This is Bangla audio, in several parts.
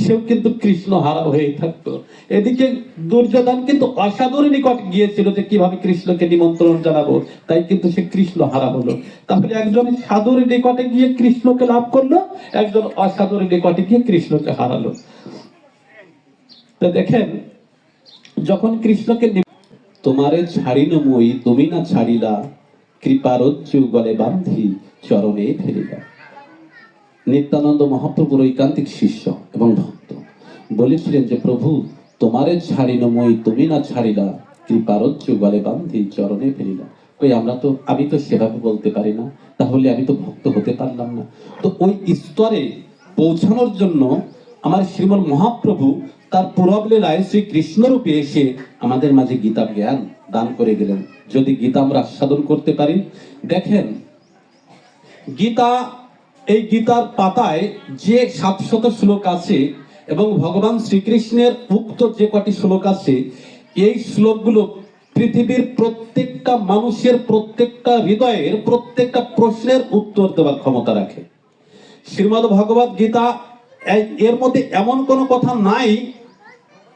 সেও কিন্তু কৃষ্ণ হারা হয়ে থাকতো। এদিকে দুর্যোধন কিন্তু অসাধুর নিকট গিয়েছিল যে কীভাবে কৃষ্ণকে নিমন্ত্রণ জানাব। তাই কিন্তু সে কৃষ্ণ হারা হলো। তাহলে একজন সাধুর নিকটে গিয়ে কৃষ্ণকে লাভ করল, একজন অসাধুর নিকটে গিয়ে কৃষ্ণকে হারালো। তো দেখেন, যখন কৃষ্ণকে তোমারে ছাড়িন মই, তুমি না ছাড়িলা, কৃপারজ্জু গলে বান্ধি চরণে ফেরিলা নিত্যানন্দ মহাপ্রভুর ঐকান্তিক শিষ্য এবং ভক্ত। বলেছিলেন যে, প্রভু, তোমারে ছাড়িন মই, তুমি না ছাড়িলা। কৃপারজ্জু গলে বান্ধি চরণে ফেরিলা ওই আমরা তো, আমি তো সেভাবে বলতে পারি না। তাহলে আমি তো ভক্ত হতে পারলাম না। তো ওই স্তরে পৌঁছানোর জন্য আমার শ্রীমন মহাপ্রভু তার পূরব রায় শ্রী কৃষ্ণরূপে এসে আমাদের মাঝে গীতা জ্ঞান দান করে গেলেন যদি গীতা আমরা আস্বাদন করতে পারি, দেখেন, গীতা এই গীতার পাতায় যে সাতশত শ্লোক আছে এবং ভগবান শ্রীকৃষ্ণের উক্ত যে কটি শ্লোক আছে, এই শ্লোকগুলো পৃথিবীর প্রত্যেকটা মানুষের প্রত্যেকটা হৃদয়ের প্রত্যেকটা প্রশ্নের উত্তর দেওয়ার ক্ষমতা রাখে। শ্রীমদ ভগবত গীতা এর মধ্যে এমন কোনো কথা নাই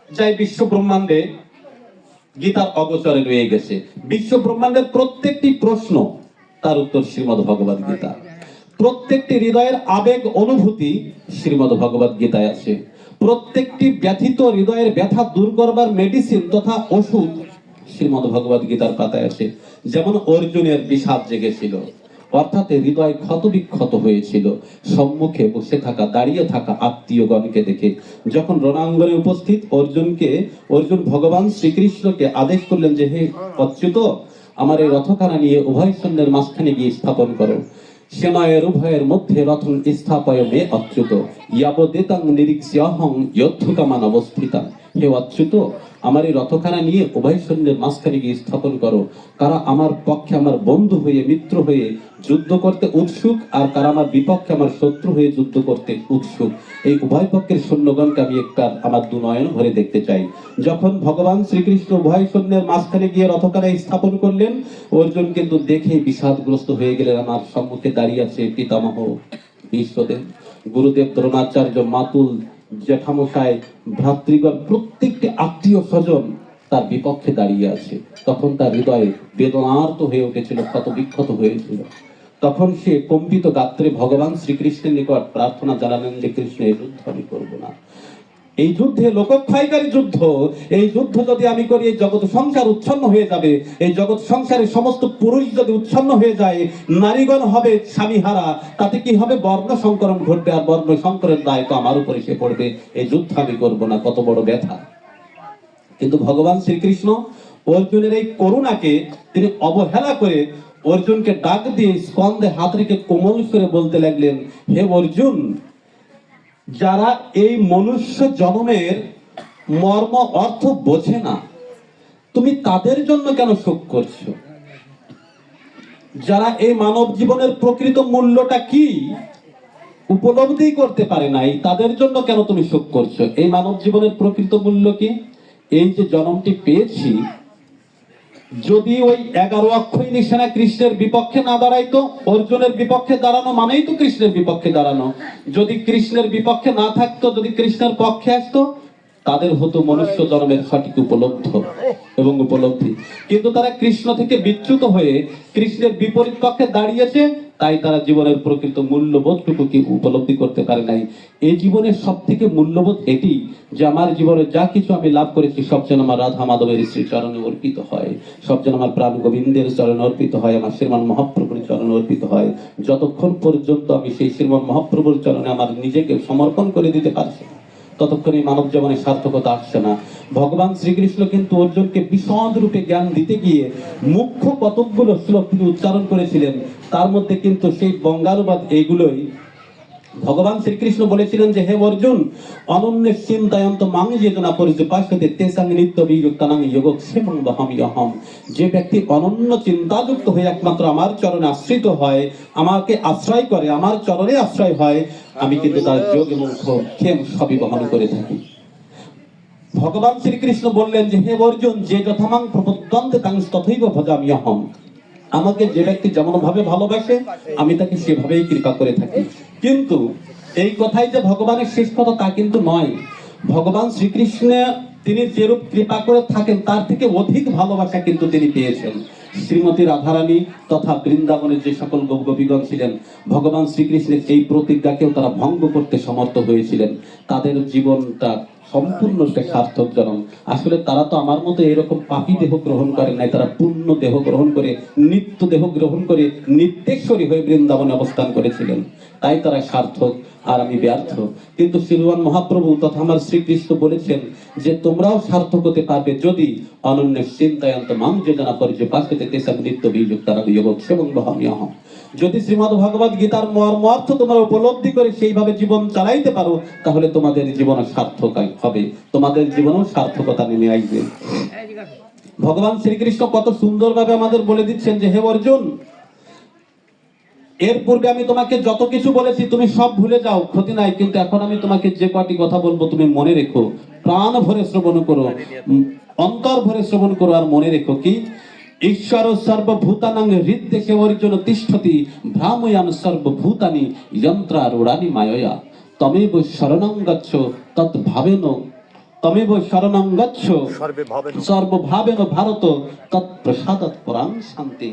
যাই বিশ্ব ব্রহ্মাণ্ডে গীতার অগোচরে রয়ে গেছে। বিশ্ব ব্রহ্মাণ্ডের প্রত্যেকটি প্রশ্ন তার উত্তর শ্রীমদ ভগবত গীতা। প্রত্যেকটি হৃদয়ের আবেগ অনুভূতি শ্রীমদ ভগবত গীতায় আছে। প্রত্যেকটি ব্যথিত হৃদয়ের ব্যথা দূর করবার মেডিসিন তথা ওষুধ শ্রীমদ ভগবত গীতার পাতায় আছে। যেমন অর্জুনের বিষাদ জেগেছিল, অর্থাৎ হৃদয় ক্ষত বিক্ষত হয়েছিল। সম্মুখে বসে থাকা, দাঁড়িয়ে থাকা আত্মীয়গণকে দেখে যখন রণাঙ্গনে উপস্থিত অর্জুনকে, অর্জুন ভগবান শ্রীকৃষ্ণকে আদেশ করলেন যে, হে অচ্যুত আমার এই রথখানা নিয়ে উভয় সৈন্যের মাঝখানে গিয়ে স্থাপন করো। সেনায়ের উভয়ের মধ্যে রথন স্থাপয় মে অচ্যুত। ইয়াবদেতাং নিরীক্ষ্যহং যদ্ধুকামান অবস্থিতা হে অচ্যুত আমার এই রথখানা নিয়ে উভয় সৈন্যের মাঝখানে গিয়ে স্থাপন করো। কারা আমার পক্ষে আমার বন্ধু হয়ে, মিত্র হয়ে যুদ্ধ করতে উৎসুক, আর কারা আমার বিপক্ষে আমার শত্রু হয়ে যুদ্ধ করতে উৎসুক, এই উভয় পক্ষের সৈন্যগণকে আমি একটা আমার দুনয়ন ভরে দেখতে চাই। যখন ভগবান শ্রীকৃষ্ণ উভয় সৈন্যের মাঝখানে গিয়ে রথখানা স্থাপন করলেন, অর্জুন কিন্তু দেখে বিষাদগ্রস্ত হয়ে গেলেন, আমার সম্মুখে দাঁড়িয়ে আছে পিতামহ বিশ্বদেব গুরুদেব দ্রোণাচার্য মাতুল জেঠামশাই, ভ্রাতৃগণ, প্রত্যেকটি আত্মীয় স্বজন তার বিপক্ষে দাঁড়িয়ে আছে। তখন তার হৃদয়ে বেদনার্ত হয়ে উঠেছিল ক্ষত বিক্ষত হয়েছিল। তখন সে কম্পিত গাত্রে ভগবান শ্রীকৃষ্ণের নিকট প্রার্থনা জানালেন যে, কৃষ্ণ, এই যুদ্ধ আমি করব না। এই যুদ্ধে লোকক্ষয়কারী যুদ্ধ, এই যুদ্ধ যদি আমি করি, এই জগৎ সংসার উচ্ছন্ন হয়ে যাবে। এই জগৎ সংসারের সমস্ত পুরুষ যদি উচ্ছন্ন হয়ে যায়, নারীগণ হবে স্বামী হারা তাতে কি হবে? বর্ণ সংকরণ ঘটবে আর বর্ণ সংকরের দায় তো আমার উপরে এসে পড়বে। এই যুদ্ধ আমি করব না, কত বড় ব্যথা। কিন্তু ভগবান শ্রীকৃষ্ণ অর্জুনের এই করুণাকে তিনি অবহেলা করে অর্জুনকে ডাক দিয়ে স্কন্ধে হাত রেখে কোমল করে বলতে লাগলেন, হে অর্জুন যারা এই মনুষ্য জন্মের মর্ম অর্থ বোঝে না, তুমি তাদের জন্য কেন শোক করছ? যারা এই মানব জীবনের প্রকৃত মূল্যটা কি উপলব্ধি করতে পারে নাই, তাদের জন্য কেন তুমি শোক করছ? এই মানব জীবনের প্রকৃত মূল্য কি? এই যে জন্মটি পেয়েছি যদি ওই এগারো অক্ষয় নিশানা কৃষ্ণের বিপক্ষে না দাঁড়াইতো, অর্জুনের বিপক্ষে দাঁড়ানো মানেই তো কৃষ্ণের বিপক্ষে দাঁড়ানো। যদি কৃষ্ণের বিপক্ষে না থাকতো, যদি কৃষ্ণের পক্ষে আসতো তাদের হতো মনুষ্য জন্মের সঠিক উপলব্ধ এবং উপলব্ধি। কিন্তু তারা কৃষ্ণ থেকে বিচ্যুত হয়ে কৃষ্ণের বিপরীত পক্ষে দাঁড়িয়েছে, তাই তারা জীবনের প্রকৃত মূল্যবোধটুকু কি উপলব্ধি করতে পারে নাই। এই জীবনের সব থেকে মূল্যবোধ এটি যে আমার জীবনে যা কিছু আমি লাভ করেছি, সব যেন আমার রাধা মাধবের শ্রী চরণে অর্পিত হয়। সব যেন আমার প্রাণ গোবিন্দের চরণে অর্পিত হয়, আমার শ্রীমান মহাপ্রভুর চরণে অর্পিত হয়। যতক্ষণ পর্যন্ত আমি সেই শ্রীমান মহাপ্রভুর চরণে আমার নিজেকে সমর্পণ করে দিতে পারছি না ততক্ষণ মানব জীবনের সার্থকতা আসছে না। ভগবান শ্রীকৃষ্ণ কিন্তু অর্জুনকে বিশদ রূপে জ্ঞান দিতে গিয়ে মুখ্য কতকগুলো শ্লোক তিনি উচ্চারণ করেছিলেন, তার মধ্যে কিন্তু সেই বঙ্গানুবাদ এইগুলোই। ভগবান শ্রীকৃষ্ণ বলেছিলেন যে, হে অর্জুন অনন্য চিন্তায়ন্ত মাং যেজনা পরিচয় পাশতে তেসাং নিত্য বিযুক্তানাং যোগ সেমং বহামি অহম যে ব্যক্তি অনন্য চিন্তাযুক্ত হয়ে একমাত্র আমার চরণে আশ্রিত হয়, আমাকে আশ্রয় করে, আমার চরণে আশ্রয় হয়, আমি কিন্তু তার যোগ এবং ক্ষেম সবই বহন করে থাকি। ভগবান শ্রীকৃষ্ণ বললেন যে, হে অর্জুন, যে যথামাং প্রপদ্যন্তে তাং তথৈব ভজামি অহম আমাকে যে ব্যক্তি যেমন ভাবে ভালোবাসে, আমি তাকে সেভাবেই কৃপা করে থাকি। কিন্তু এই কথাই যে ভগবানের শেষ কথা তা কিন্তু নয়। ভগবান শ্রীকৃষ্ণ তিনি যেরূপ কৃপা করে থাকেন, তার থেকে অধিক ভালোবাসা কিন্তু তিনি পেয়েছেন। শ্রীমতী রাধারানী তথা বৃন্দাবনের যে সকল গোপগোপীগণ ছিলেন, ভগবান শ্রীকৃষ্ণের এই প্রতিজ্ঞাকেও তারা ভঙ্গ করতে সমর্থ হয়েছিলেন। তাদের জীবনটা সম্পূর্ণরূপে সার্থক আসলে তারা তো আমার মতো এরকম পাপি দেহ গ্রহণ করে নাই, তারা পূর্ণ দেহ গ্রহণ করে, নিত্য দেহ গ্রহণ করে নিত্যেশ্বরী হয়ে বৃন্দাবনে অবস্থান করেছিলেন। তাই তারা সার্থক আর আমি ব্যর্থ। কিন্তু শ্রীমান মহাপ্রভু তথা আমার শ্রীকৃষ্ণ বলেছেন যে তোমরাও সার্থক হতে পারবে যদি অনন্য চিন্তায়ন্ত মাম যোজনা পরিচয় পাশে তেসাম নিত্য বিযোগ তারা বিয়োগ এবং বহামীয় যদি শ্রীমদ ভগবত গীতার মর্মার্থ তোমরা উপলব্ধি করে সেইভাবে জীবন চালাইতে পারো তাহলে তোমাদের জীবন সার্থক হবে। তোমাদের জীবনও সার্থকতা নেমে আসবে। ভগবান শ্রীকৃষ্ণ কত সুন্দরভাবে আমাদের বলে দিচ্ছেন যে হে অর্জুন এর পূর্বে আমি তোমাকে যত কিছু বলেছি, তুমি সব ভুলে যাও, ক্ষতি নাই, কিন্তু এখন আমি তোমাকে যে কটি কথা বলব, তুমি মনে রেখো, প্রাণ ভরে শ্রবণ করো অন্তর ভরে শ্রবণ করো আর মনে রেখো কি? ঈশ্বর সর্বভূতানাং হৃদ্দেশে অর্জুন তিষ্ঠতি, ভ্রাময়ান সর্বভূতানি যন্ত্রারূঢ়ানি মায়য়া। তমেব শরণং গচ্ছ তদ্ভাবেন তমেব শরণং গচ্ছ। সর্বভাবেন ভারত তৎপ্রসাদত পরাং শান্তি।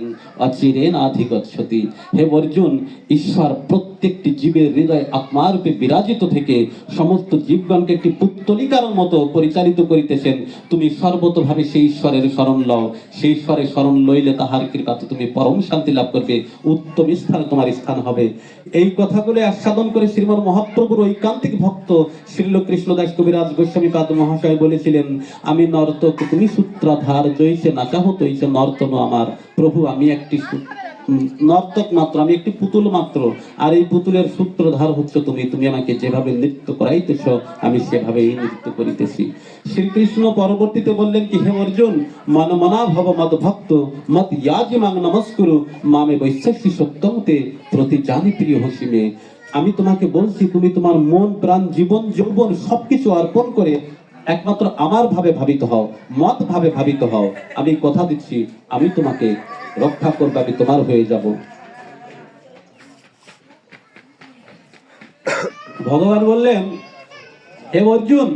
অচিরেন আধিগচ্ছতি হে অর্জুন ঈশ্বর প্রত্যেকটি জীবের হৃদয় আত্মারূপে বিরাজিত থেকে সমস্ত জীবগণকে একটি পুত্তলিকার মতো পরিচালিত করিতেছেন। তুমি সর্বতভাবে সেই ঈশ্বরের শরণ লও। সেই ঈশ্বরের শরণ লইলে তাহার কৃপাতে তুমি পরম শান্তি লাভ করবে। উত্তম স্থানে তোমার স্থান হবে। এই কথাগুলো আস্বাদন করে শ্রীমন মহাপ্রভুর ঐকান্তিক ভক্ত শ্রীল কৃষ্ণদাস কবিরাজ গোস্বামী পাদ মহাশয় বলেছিলেন, আমি নর্তক, তুমি সূত্রাধার, জয়সে নাচাহ তৈছে নর্তন আমার। প্রভু, আমি একটি নর্তক মাত্র, আমি একটি পুতুল মাত্র। আর এই পুতুলের সূত্রধার হচ্ছে তুমি। তুমি আমাকে যেভাবে নৃত্য করাইতেছ, আমি সেভাবেই নৃত্য করিতেছি। শ্রীকৃষ্ণ পরবর্তীতে বললেন কি, হে অর্জুন মন মনা ভব মদ ভক্ত মত ইয়াজি মাং নমস্কুরু, মামে বৈশ্যসি সত্যমতে প্রতি জানি প্রিয় হসিমে। আমি তোমাকে বলছি, তুমি তোমার মন, প্রাণ, জীবন, যৌবন সবকিছু অর্পণ করে একমাত্র আমার ভাবে ভাবিত হও মত ভাবে ভাবিত হও। আমি কথা দিচ্ছি আমি তোমাকে রক্ষা করবে আমি তোমার হয়ে যাব। ভগবান বললেন হে অর্জুন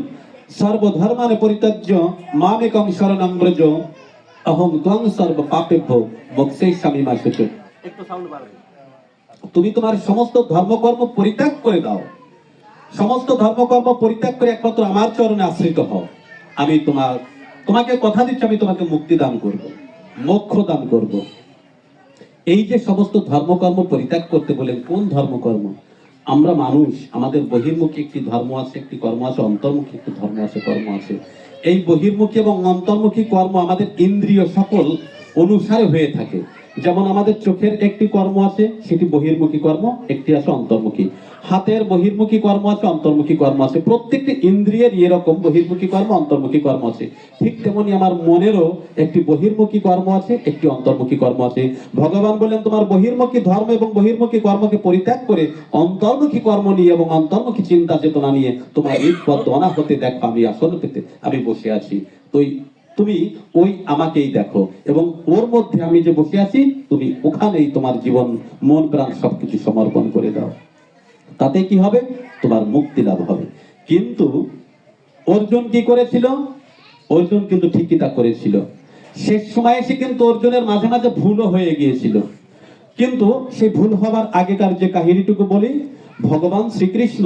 সর্বধর্মানে পরিত্যাজ্য মামেকং শরণং ব্রজ অহং ত্বং সর্ব পাপেভ্য মোক্ষে স্বামী মাসুচ তুমি তোমার সমস্ত ধর্মকর্ম পরিত্যাগ করে দাও। সমস্ত ধর্মকর্ম পরিত্যাগ করে একমাত্র আমার চরণে আশ্রিত হও। আমি তোমার, তোমাকে কথা দিচ্ছি, আমি তোমাকে মুক্তি দান করব, মোক্ষ দান করব। এই যে সমস্ত ধর্মকর্ম পরিত্যাগ করতে বলেন, কোন ধর্মকর্ম? আমরা মানুষ, আমাদের বহির্মুখী একটি ধর্ম আছে, একটি কর্ম আছে, অন্তর্মুখী একটি ধর্ম আছে, কর্ম আছে। এই বহির্মুখী এবং অন্তর্মুখী কর্ম আমাদের ইন্দ্রিয় সকল অনুসারে হয়ে থাকে। যেমন আমাদের চোখের একটি কর্ম আছে, সেটি বহির্মুখী কর্ম, একটি আছে অন্তর্মুখী। হাতের বহির্মুখী কর্ম আছে, অন্তর্মুখী কর্ম আছে। প্রত্যেকটি ইন্দ্রিয়ের এরকম বহির্মুখী কর্ম, অন্তর্মুখী কর্ম আছে। ঠিক তেমনি আমার মনেরও একটি বহির্মুখী কর্ম আছে, একটি অন্তর্মুখী কর্ম আছে। ভগবান বললেন তোমার বহির্মুখী ধর্ম এবং বহির্মুখী কর্মকে পরিত্যাগ করে অন্তর্মুখী কর্ম নিয়ে এবং অন্তর্মুখী চিন্তা চেতনা নিয়ে তোমার হৃদপদ্ম হতে দেখো, আমি আসন পেতে, আমি বসে আছি। তুই তুমি ওই আমাকেই দেখো এবং ওর মধ্যে আমি যে বসে আছি, তুমি ওখানেই তোমার জীবন, মন প্রাণ সবকিছু সমর্পণ করে দাও। তাতে কি হবে? তোমার মুক্তি লাভ হবে। কিন্তু অর্জুন কি করেছিল? অর্জুন কিন্তু ঠিকই তা করেছিল। শেষ সময় এসে কিন্তু অর্জুনের মাঝে মাঝে ভুলও হয়ে গিয়েছিল। কিন্তু সেই ভুল হবার আগেকার যে কাহিনীটুকু বলি, ভগবান শ্রীকৃষ্ণ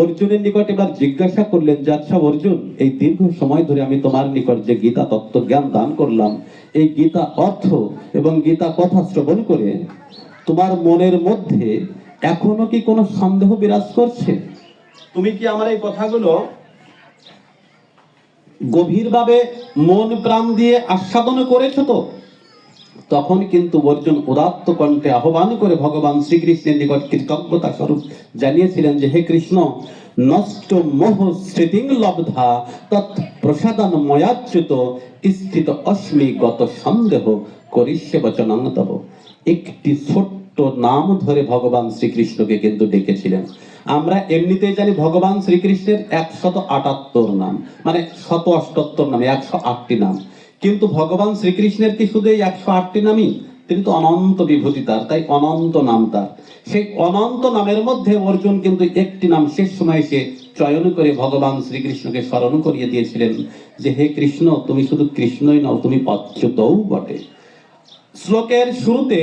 অর্জুনের নিকট এবার জিজ্ঞাসা করলেন যে আচ্ছা অর্জুন, এই দীর্ঘ সময় ধরে আমি তোমার নিকট যে গীতা তত্ত্ব জ্ঞান দান করলাম, এই গীতা অর্থ এবং গীতা কথা শ্রবণ করে তোমার মনের মধ্যে এখনও কি কোনো সন্দেহ বিরাজ করছে? তুমি কি আমার এই কথাগুলো গভীরভাবে মন প্রাণ দিয়ে আস্বাদন করেছ তো? তখন কিন্তু অর্জুন উদাত্ত কণ্ঠে আহ্বান করে ভগবান শ্রীকৃষ্ণের নিকট কৃতজ্ঞতা স্বরূপ জানিয়েছিলেন যে হে কৃষ্ণ নষ্ট মোহ স্মৃতিং লব্ধা তৎ প্রসাদন ময়াচ্যুত স্থিত অস্মি গত সন্দেহ করিষ্যে বচনাং তব একটি ছোট্ট নাম ধরে ভগবান শ্রীকৃষ্ণকে কিন্তু ডেকেছিলেন। আমরা এমনিতেই জানি ভগবান শ্রীকৃষ্ণের একশত আটাত্তর নাম মানে শত অষ্টাত্তর নাম, একশো আটটি নাম। কিন্তু ভগবান শ্রীকৃষ্ণের কি শুধু এই একশো আটটি নামই? তিনি তো অনন্ত বিভূতি তার, তাই অনন্ত নাম তার। সেই অনন্ত নামের মধ্যে অর্জুন কিন্তু একটি নাম শেষ সময় সে চয়ন করে ভগবান শ্রীকৃষ্ণকে স্মরণ করিয়ে দিয়েছিলেন যে, হে কৃষ্ণ, তুমি শুধু কৃষ্ণই নও, তুমি অচ্যুতও বটে। শ্লোকের শুরুতে,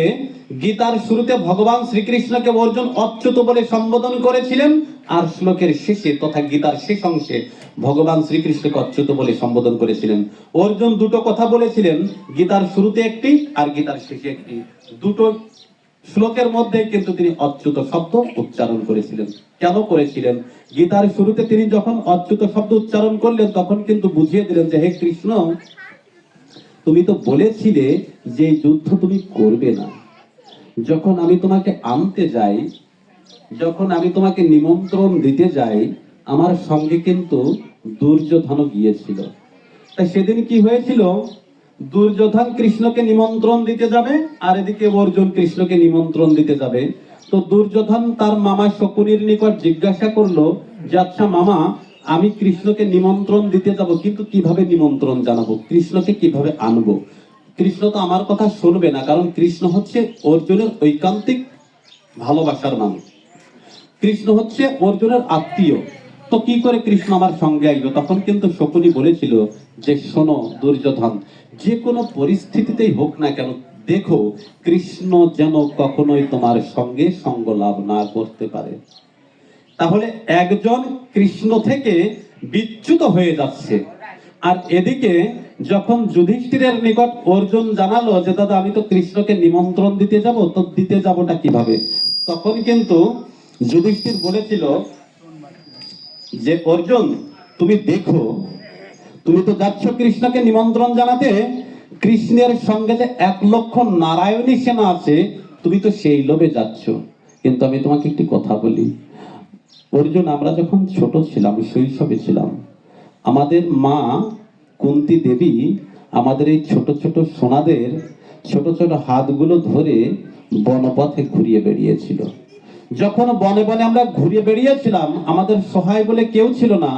গীতার শুরুতে ভগবান শ্রীকৃষ্ণকে অর্জুন অচ্যুত বলে সম্বোধন করেছিলেন, আর শ্লোকের শেষে তথা গীতার শেষ অংশে ভগবান শ্রীকৃষ্ণকে অচ্যুত বলে সম্বোধন করেছিলেন। অর্জুন দুটো কথা বলেছিলেন, গীতার শুরুতে একটি আর গীতার শেষে একটি। দুটো শ্লোকের মধ্যে কিন্তু তিনি অচ্যুত শব্দ উচ্চারণ করেছিলেন। কেন করেছিলেন? গীতার শুরুতে তিনি যখন অচ্যুত শব্দ উচ্চারণ করলেন, তখন কিন্তু বুঝিয়ে দিলেন যে, হে কৃষ্ণ তুমি তো বলেছিলে যে যুদ্ধ তুমি করবে না। যখন আমি তোমাকে আনতে যাই, যখন আমি তোমাকে নিমন্ত্রণ দিতে যাই, আমার সঙ্গে কিন্তু দুর্যোধনও গিয়েছিল। তাই সেদিন কি হয়েছিল? দুর্যোধন কৃষ্ণকে নিমন্ত্রণ দিতে যাবে আর এদিকে অর্জুন কৃষ্ণকে নিমন্ত্রণ দিতে যাবে। তো দুর্যোধন তার মামা শকুনির নিকট জিজ্ঞাসা করল যে আচ্ছা মামা আমি কৃষ্ণকে নিমন্ত্রণ দিতে যাব, কিন্তু কীভাবে নিমন্ত্রণ জানাব? কৃষ্ণকে কীভাবে আনব? কৃষ্ণ তো আমার কথা শুনবে না, কারণ কৃষ্ণ হচ্ছে অর্জুনের ঐকান্তিক ভালোবাসার মানুষ। কৃষ্ণ হচ্ছে অর্জুনের আত্মীয়। তো কি করে কৃষ্ণ আমার সঙ্গে আসবে? তখন কিন্তু শকুনি বলেছিল যে, শোনো দুর্যোধন, যে কোনো পরিস্থিতিতেই হোক না কেন, দেখো কৃষ্ণ যেন কখনোই তোমার সঙ্গে সঙ্গ লাভ না করতে পারে। তাহলে একজন কৃষ্ণ থেকে বিচ্যুত হয়ে যাচ্ছে। আর এদিকে যখন যুধিষ্ঠিরের নিকট অর্জুন জানালো যে, দাদা, আমি তো কৃষ্ণকে নিমন্ত্রণ দিতে যাব, তো দিতে যাবোটা কীভাবে? তখন কিন্তু যুধিষ্ঠির বলেছিল যে, অর্জুন, তুমি দেখো, তুমি তো যাচ্ছ কৃষ্ণকে নিমন্ত্রণ জানাতে। কৃষ্ণের সঙ্গে যে এক লক্ষ নারায়ণী সেনা আছে, তুমি তো সেই লোভে যাচ্ছ। কিন্তু আমি তোমাকে একটি কথা বলি। অর্জুন আমরা যখন ছোট ছিলাম, শৈশবে ছিলাম, আমাদের মা কুন্তি দেবী আমাদের এই ছোট ছোট সোনাদের ছোট ছোট হাতগুলো ধরে বনপথে ঘুরিয়ে বেরিয়েছিল যখন বনে বনে আমরা ঘুরিয়ে বেরিয়েছিলাম আমাদের সহায় বলে কেউ ছিল না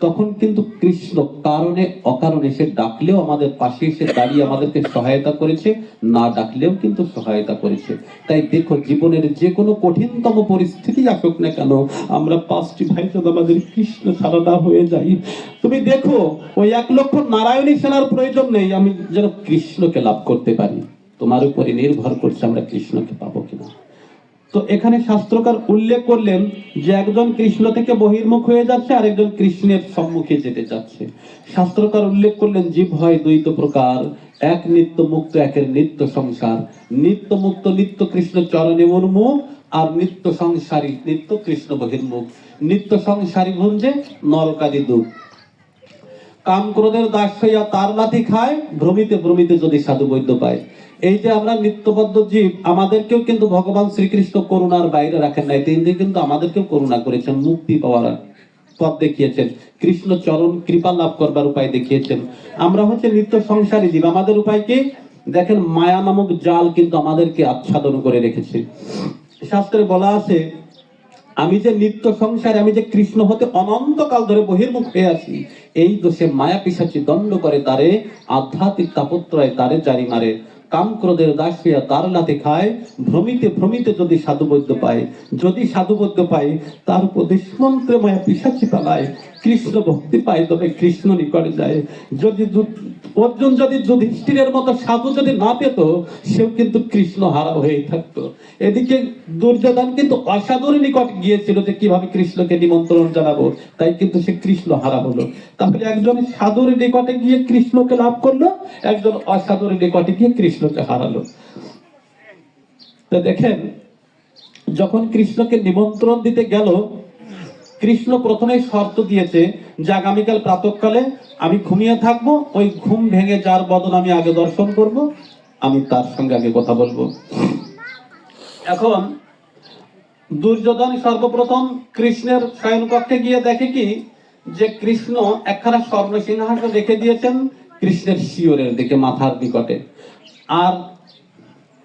তখন কিন্তু কৃষ্ণ কারণে, অকারণে সে ডাকলেও আমাদের পাশে এসে দাঁড়িয়ে আমাদেরকে সহায়তা করেছে, না ডাকলেও কিন্তু সহায়তা করেছে। তাই দেখো জীবনের যে কোনো কঠিনতম পরিস্থিতি আসুক না কেন, আমরা পাঁচটি ভাই আমাদের কৃষ্ণ না হয়ে যাই। তুমি দেখো, ওই এক লক্ষ নারায়ণী সেনার প্রয়োজন নেই, আমি যেন কৃষ্ণকে লাভ করতে পারি। তোমার উপরে নির্ভর করছে আমরা কৃষ্ণকে পাবো কিনা। তো এখানে শাস্ত্রকার উল্লেখ করলেন যে একজন কৃষ্ণ থেকে বহির্মুখ হয়ে যাচ্ছে আর একজন কৃষ্ণের সম্মুখে যেতে চাচ্ছে। শাস্ত্রকার উল্লেখ করলেন, জীব হয় দ্বৈত প্রকার, এক নিত্য মুক্ত, একের নিত্য সংসার। নিত্য মুক্ত, নিত্য কৃষ্ণ চরণে উন্মুখ, আর নিত্য সংসারী, নিত্য কৃষ্ণ বহির্মুখ। নিত্য সংসারী ভুঞ্জে নরকারি দুঃখ। কাম ক্রোধের দাস হইয়া তার লাথি খায়, ভ্রমিতে ভ্রমিতে যদি সাধু বৈদ্য পায়। এই যে আমরা নিত্যবদ্ধ জীব, আমাদেরকেও কিন্তু ভগবান শ্রীকৃষ্ণ করুণার বাইরে রাখেন নাই। তিনি কিন্তু আমাদেরকেও করুণা করেছেন, মুক্তি পাওয়ার পথ দেখিয়েছেন। কৃষ্ণ চরণ কৃপা লাভ করবার উপায় দেখিয়েছেন। আমরা হচ্ছে নিত্য সংসারী জীব। আমাদের উপায় কি? দেখেন, মায়া নামক জাল কিন্তু আমাদেরকে আচ্ছাদন করে রেখেছে। শাস্ত্রে বলা আছে, আমি যে নিত্য সংসারে, আমি যে কৃষ্ণ হতে অনন্তকাল ধরে বহির্মুখ হয়ে আছি, এই দোষে মায়া পিসাচি দণ্ড করে তারে, আধ্যাত্মিক তাপত্রয় তারে জারি মারে। কাম দাসিয়া দাস হইয়া লাতে খায়? ভ্রমিতে ভ্রমিতে যদি সাধুবৈদ্য পায়, যদি সাধুবৈদ্য পায়, তার উপদেশ মন্ত্রে মায়া পিসাচি পালায়। কৃষ্ণ ভক্তি পায়, তবে কৃষ্ণ নিকটে যায়। যদি অর্জুন যদি যুধিষ্ঠিরের মতো সাধু যদি না পেত, সেও কিন্তু কৃষ্ণ হারা হয়ে থাকতো। এদিকে দুর্যোধন কিন্তু অসাধুর নিকট গিয়েছিল যে কীভাবে কৃষ্ণকে নিমন্ত্রণ জানাব। তাই কিন্তু সে কৃষ্ণ হারা হলো। তাহলে একজন সাধুর নিকটে গিয়ে কৃষ্ণকে লাভ করল, একজন অসাধুর নিকটে গিয়ে কৃষ্ণকে হারালো। তো দেখেন, যখন কৃষ্ণকে নিমন্ত্রণ দিতে গেল কৃষ্ণ প্রথমেই শর্ত দিয়েছে যে আগামীকাল প্রাতকালে আমি ঘুমিয়ে থাকব, ওই ঘুম ভেঙে যার বদন আমি আগে দর্শন করব, আমি তার সঙ্গে আগে কথা বলব। এখন দুর্যোধন সর্বপ্রথম কৃষ্ণের শয়নকক্ষে গিয়ে দেখে কি, যে কৃষ্ণ একখানা স্বর্ণ সিংহাসন রেখে দিয়েছেন কৃষ্ণের শিওরের দিকে মাথার নিকটে। আর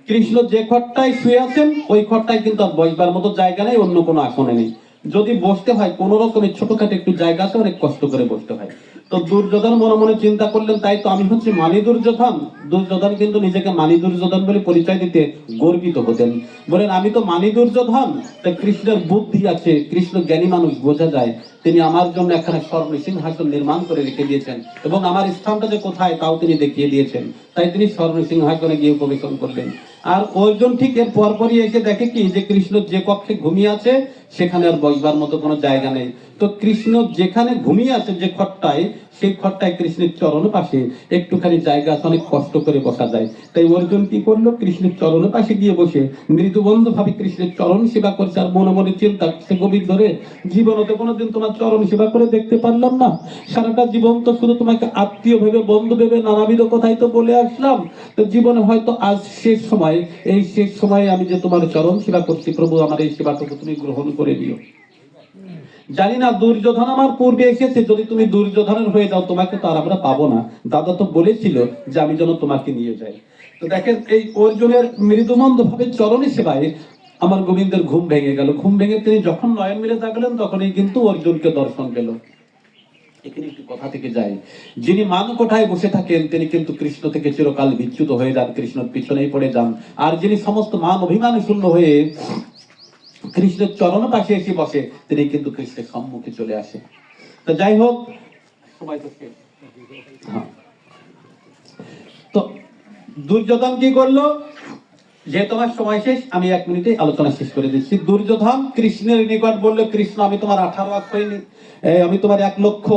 কৃষ্ণ যে ঘরটায় শুয়ে আছেন, ওই ঘরটায় কিন্তু আর বসবার মতো জায়গা নেই, অন্য কোনো আসনে নেই। যদি বসতে হয়, কোন রকমের ছোটখাটো একটু জায়গাতে অনেক কষ্ট করে বসতে হয়। তো দুর্যোধন মনে মনে চিন্তা করলেন, তাই তো আমি হচ্ছে মানি দুর্যোধন। দুর্যোধন কিন্তু নিজেকে মানি দুর্যোধন বলে পরিচয় দিতে গর্বিত হতেন। বলেন, আমি তো মানি দুর্যোধন? তা কৃষ্ণের বুদ্ধি আছে, কৃষ্ণ জ্ঞানী মানুষ, বোঝা যায়। তিনি আমার জন্য একখানে স্বর্ণ সিংহাসন নির্মাণ করে রেখে দিয়েছেন এবং আমার স্থানটা যে কোথায় তাও তিনি দেখিয়ে দিয়েছেন। তাই তিনি স্বর্ণ সিংহাসনে গিয়ে উপবেশন করলেন। আর অর্জুন ঠিক এর পরপরই এসে দেখে কি, যে কৃষ্ণ যে কক্ষে ঘুমিয়ে আছে, সেখানে আর বসবার মতো কোনো জায়গা নেই। তো কৃষ্ণ যেখানে ঘুমিয়ে আছে যে খটটায় সেই খটটায় কৃষ্ণের চরণ পাশে একটুখানি জায়গা আছে, অনেক কষ্ট করে বসা যায়। তাই অর্জুন কি করল? কৃষ্ণের চরণ পাশে গিয়ে বসে মৃদুবন্ধ ভাবে কৃষ্ণের চরণ সেবা করছে আর মনে মনে চিন্তা সে গভীর ধরে জীবনে তো কোনোদিন তোমার চরণ সেবা করে দেখতে পারলাম না। সারাটা জীবন তো শুধু তোমাকে আত্মীয় ভেবে, বন্ধু ভেবে, নানাবিধ কথাই তো বলে আসলাম। তো জীবনে হয়তো আজ শেষ সময়, এই শেষ সময়ে আমি যে তোমার চরণ সেবা করছি, প্রভু আমার এই সেবাটুকু তুমি গ্রহণ করে দিও। জানি না, দুর্যোধন আমার পূর্বে এসেছে। যদি তুমি দুর্যোধনের হয়ে যাও, তোমাকে তো আর আমরা পাবো না। দাদা তো বলেছিল যে আমি যেন তোমাকে নিয়ে যাই। তো দেখেন, এই অর্জুনের মৃদুমন্দ ভাবে চরণে সেবায় আমার গোবিন্দের ঘুম ভেঙে গেল। ঘুম ভেঙে তিনি যখন নয়ন মিলে থাকলেন তখনই কিন্তু অর্জুনকে দর্শন পেল। এখানে একটু কথা থেকে যায়। যিনি মান কোঠায় বসে থাকেন, তিনি কিন্তু কৃষ্ণ থেকে চিরকাল বিচ্যুত হয়ে যান, কৃষ্ণর পিছনেই পড়ে যান। আর যিনি সমস্ত মান অভিমান শূন্য হয়ে কৃষ্ণের চরণ পাশে এসে বসে তিনি কিন্তু কৃষ্ণের সম্মুখে চলে আসে তো যাই হোক সময় তো শেষ। হ্যাঁ। তো দুর্যোধন কি করল যে তোমার সময় শেষ আমি এক মিনিটে আলোচনা শেষ করে দিচ্ছি দুর্যোধন কৃষ্ণের নিকট বলল কৃষ্ণ আমি তোমার আঠারো লাখ হইনি আমি তোমার এক লক্ষ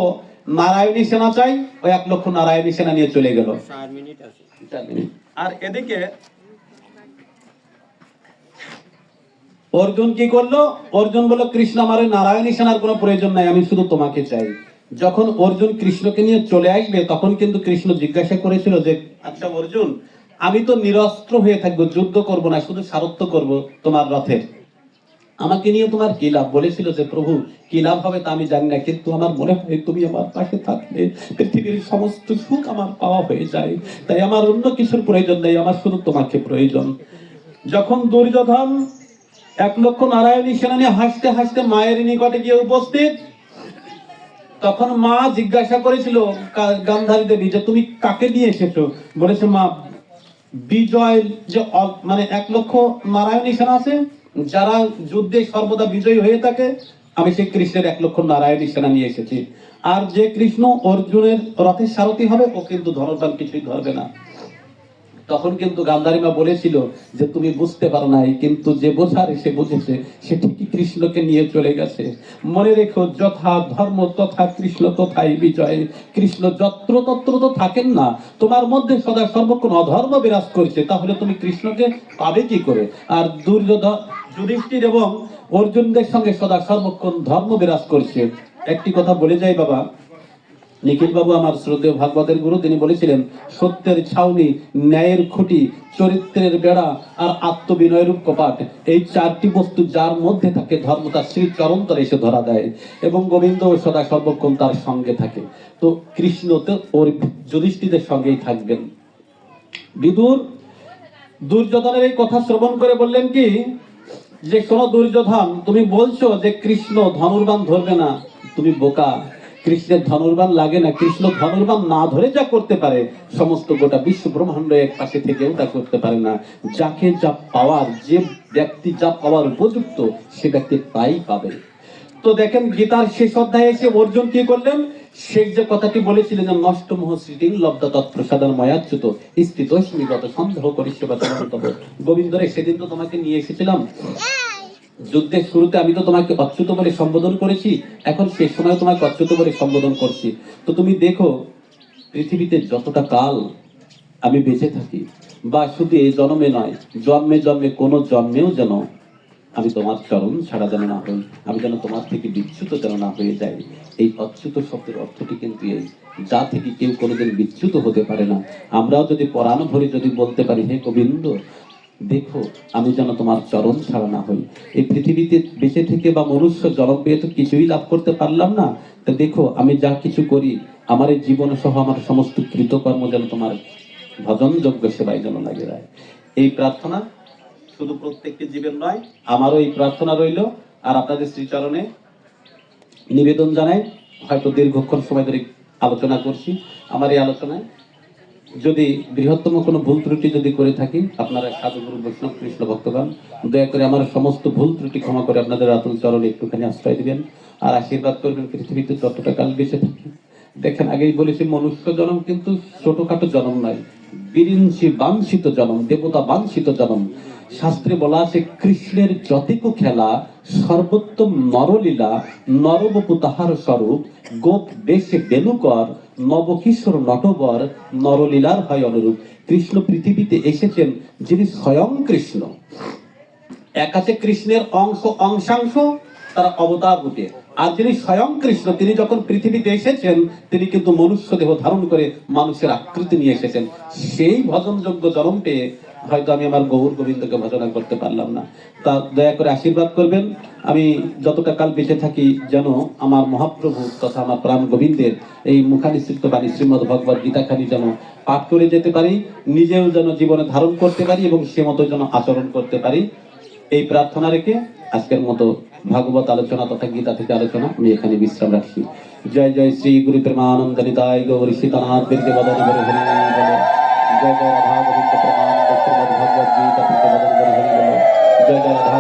নারায়ণী সেনা চাই ওই এক লক্ষ নারায়ণী সেনা নিয়ে চলে গেল। আর এদিকে অর্জুন কি করল? অর্জুন বলল, কৃষ্ণ আমার নারায়ণী সেনার কোনো প্রয়োজন নাই, আমি শুধু তোমাকে চাই। যখন অর্জুন কৃষ্ণকে নিয়ে চলে আসবে, তখন কিন্তু কৃষ্ণ জিজ্ঞাসা করেছিল যে আচ্ছা অর্জুন, আমি তো নিরস্ত্র হয়ে থাকব, যুদ্ধ করব না, শুধু সারত্ব করব তোমার রথের। আমাকে নিয়ে তোমার কি লাভ? বলেছিল যে, প্রভু, কি লাভ হবে তা আমি জানি না, কিন্তু আমার মনে হয় তুমি আমার পাশে থাকলে পৃথিবীর সমস্ত সুখ আমার পাওয়া হয়ে যায়। তাই আমার অন্য কিছুর প্রয়োজন নেই, আমার শুধু তোমাকে প্রয়োজন। যখন দুর্যোধন এক লক্ষ নারায়ণী সেনা নিয়ে হাসতে হাসতে মায়ের নিকটে গিয়ে উপস্থিত। তখন মা জিজ্ঞাসা করেছিল গান্ধারী দেবী যে তুমি কাকে নিয়ে এসেছ? বলেছে, মা, বিজয় যে মানে এক লক্ষ নারায়ণী সেনা আছে, যারা যুদ্ধে সর্বদা বিজয়ী হয়ে থাকে, আমি সেই কৃষ্ণের এক লক্ষ নারায়ণী সেনা নিয়ে এসেছি। আর যে কৃষ্ণ অর্জুনের রথের সারথি হবে, ও কিন্তু ধরতাল কিছুই ধরবে না। তখন কিন্তু গান্ধারীমা বলেছিল যে তুমি বুঝতে পারো নাই, কিন্তু যে বোঝার সে বুঝেছে, সে ঠিকই কৃষ্ণকে নিয়ে চলে গেছে। মনে রেখো, যথা ধর্ম তথা কৃষ্ণ তথাই বিজয়। কৃষ্ণ যত্র তত্র তো থাকেন না। তোমার মধ্যে সদা সর্বক্ষণ অধর্ম বিরাজ করছে, তাহলে তুমি কৃষ্ণকে পাবে কি করে? আর দুর্যোধন যুধিষ্ঠির এবং অর্জুনদের সঙ্গে সদা সর্বক্ষণ ধর্ম বিরাজ করছে। একটি কথা বলে যাই বাবা। নিখিল বাবু আমার শ্রদ্ধেয় ভাগবতের গুরু, তিনি বলেছিলেন, সত্যের ছাউনি, ন্যায়ের খুঁটি, চরিত্রের বেড়া আর আত্মবিনয়ের কপাট, এই চারটি বস্তু যার মধ্যে থাকে ধর্ম, তার শ্রী চরন্তরে এসে ধরা দেয় এবং গোবিন্দ সদা সর্বক্ষণ তার সঙ্গে থাকে। তো কৃষ্ণ তো ওর যুধিষ্ঠিদের সঙ্গেই থাকবেন। বিদুর, দুর্যোধনের এই কথা শ্রবণ করে বললেন কি, যে শোনো দুর্যোধন, তুমি বলছো যে কৃষ্ণ ধনুর্বান ধরবে না, তুমি বোকা। কৃষ্ণের ধনুর্বান লাগে না, কৃষ্ণ ধনুর্বান না ধরে যা করতে পারে, সমস্ত গোটা বিশ্ব ব্রহ্মাণ্ড এক পাশে থেকেও তা করতে পারে না। যাকে যা পাওয়ার, যে ব্যক্তি যা পাওয়ার উপযুক্ত, সে ব্যক্তি তাই পাবে। তো দেখেন, গীতার শেষ অধ্যায়ে এসে অর্জুন কি করলেন? শেখ যে কথাটি বলেছিলেন যে, নষ্ট মোহ স্মৃতি লব্ধ তৎপ্রসাদন ময়াচ্যুত স্থিত স্মৃগত সন্দেহ করি সেবা তব। গোবিন্দরে সেদিন তো তোমাকে নিয়ে এসেছিলাম। যুদ্ধের শুরুতে আমি তো তোমাকে অচ্যুত বলে সম্বোধন করেছি, এখন শেষ সময় তোমাকে অচ্যুত বলে সম্বোধন করছি। তো তুমি দেখো, পৃথিবীতে যতটা কাল আমি বেঁচে থাকি, বা শুধু এই জন্মে নয়, জন্মে জন্মে কোনো জন্মেও যেন আমি তোমার চরণ ছাড়া যেন না হই, আমি যেন তোমার থেকে বিচ্যুত যেন না হয়ে যাই। এই অচ্যুত শব্দের অর্থটি কিন্তু এই, যা থেকে কেউ কোনোদিন বিচ্যুত হতে পারে না। আমরাও যদি পরাণ ভরে যদি বলতে পারি, হে গোবিন্দ দেখো, আমি যেন তোমার চরণ ছাড়া না হই। এই পৃথিবীতে বেঁচে থেকে বা মনুষ্য জন্ম পেয়ে তো কিছুই লাভ করতে পারলাম না। তা দেখো, আমি যা কিছু করি, আমার এই জীবন সহ আমার সমস্ত কৃতকর্ম যেন তোমার ভজনযোগ্য সেবায় যেন লাগে যায়। এই প্রার্থনা শুধু প্রত্যেকটি জীবের নয়, আমারও এই প্রার্থনা রইল। আর আপনাদের শ্রীচরণে নিবেদন জানাই, হয়তো দীর্ঘক্ষণ সময় ধরে আলোচনা করছি। আমার এই আলোচনায় যদি বৃহত্তম কোনো ভুল ত্রুটি যদি করে থাকি, আপনারা সাধুগুরু বৈষ্ণব কৃষ্ণ ভক্তগণ, দয়া করে আমার সমস্ত ভুল ত্রুটি ক্ষমা করে আপনাদের আতুল চরণে একটুখানি আশ্রয় দিবেন আর আশীর্বাদ করবেন পৃথিবীতে যতটা কাল বেঁচে থাকি। দেখেন, আগেই বলেছি, মনুষ্য জনম কিন্তু ছোটখাটো জনম নয়, বিরিঞ্চি বাঞ্ছিত জন্ম, দেবতা বাঞ্ছিত জন্ম। শাস্ত্রে বলা আছে, কৃষ্ণের যতিকু খেলা, সর্বোত্তম নরলীলা নরবপু তাহার স্বরূপ, গোপ বেশে বেনুকর নবকিশোর নটবর, নরলীলার হয় অনুরূপ। কৃষ্ণ পৃথিবীতে এসেছেন যিনি স্বয়ং কৃষ্ণ। এক আছে কৃষ্ণের অংশ অংশাংশ তার অবতার রূপে। আর যিনি স্বয়ং কৃষ্ণ, তিনি যখন পৃথিবীতে এসেছেন, তিনি কিন্তু মনুষ্য দেহ ধারণ করে মানুষের আকৃতি নিয়ে এসেছেন। সেই ভজনযোগ্য জন্ম পেয়ে হয়তো আমি আমার গৌর গোবিন্দকে ভজনা করতে পারলাম না। তা দয়া করে আশীর্বাদ করবেন। আমি যতটা কাল বেঁচে থাকি যেন আমার মহাপ্রভু তথা আমার প্রাণ গোবিন্দের এই মুখানিসৃত বাণী শ্রীমদ ভগবত গীতাখানি যেন পাঠ করে যেতে পারি, নিজেও যেন জীবনে ধারণ করতে পারি এবং সে মতো যেন আচরণ করতে পারি। এই প্রার্থনা রেখে আজকের মতো ভাগবত আলোচনা তথা গীতা থেকে আলোচনা আমি এখানে বিশ্রাম রাখছি। জয় জয় শ্রী গুরু প্রেমানন্দ নিতাই গৌরী সীতানাথ করে হরি বল জয় জয় রাধা গোবিন্দ প্রমাণ শ্রীমদ ভগবত গীতা